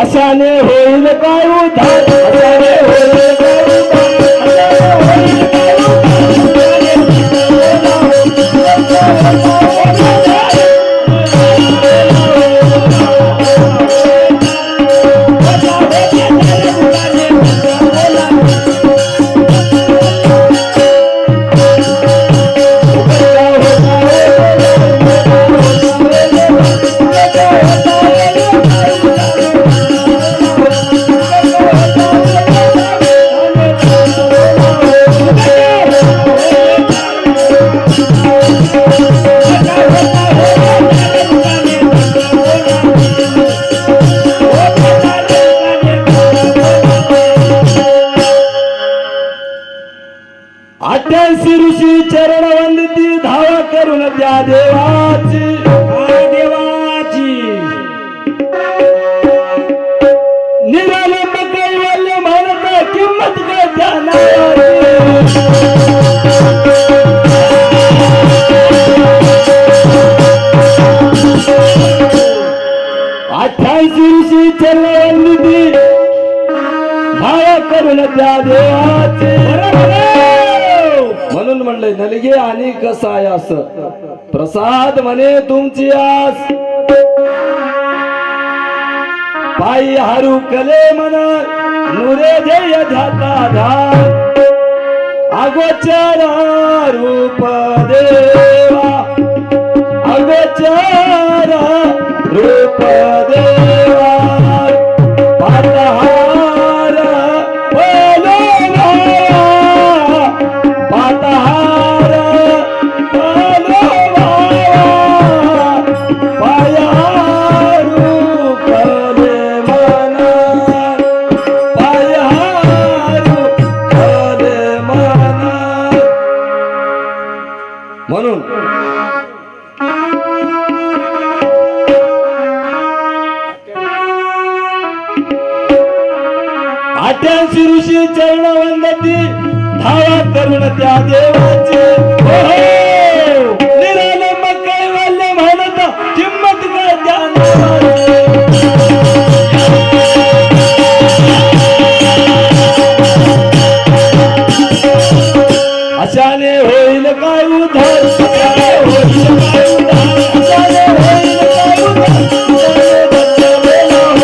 अशाने होईल काय उद्धार? अठ्याऐंशी ऋषी चरण वंदती धावा करून त्या देवाची. देवाची. निरालंब कैवल्य म्हणत किंमत काय अठ्याऐंशी ऋषी चरण वंदती धावा करून त्या देवाची. म्हणून नलगे आणि कसाय अस. प्रसाद म्हणे तुमची आस. पायी हारू कले मन नुरे ध्येय ध्याता धार. अगोचर रूप देवा अगोचर रूप अठ्याऐंशी ऋषी चरण वंदती धावा करून त्या देवाचे.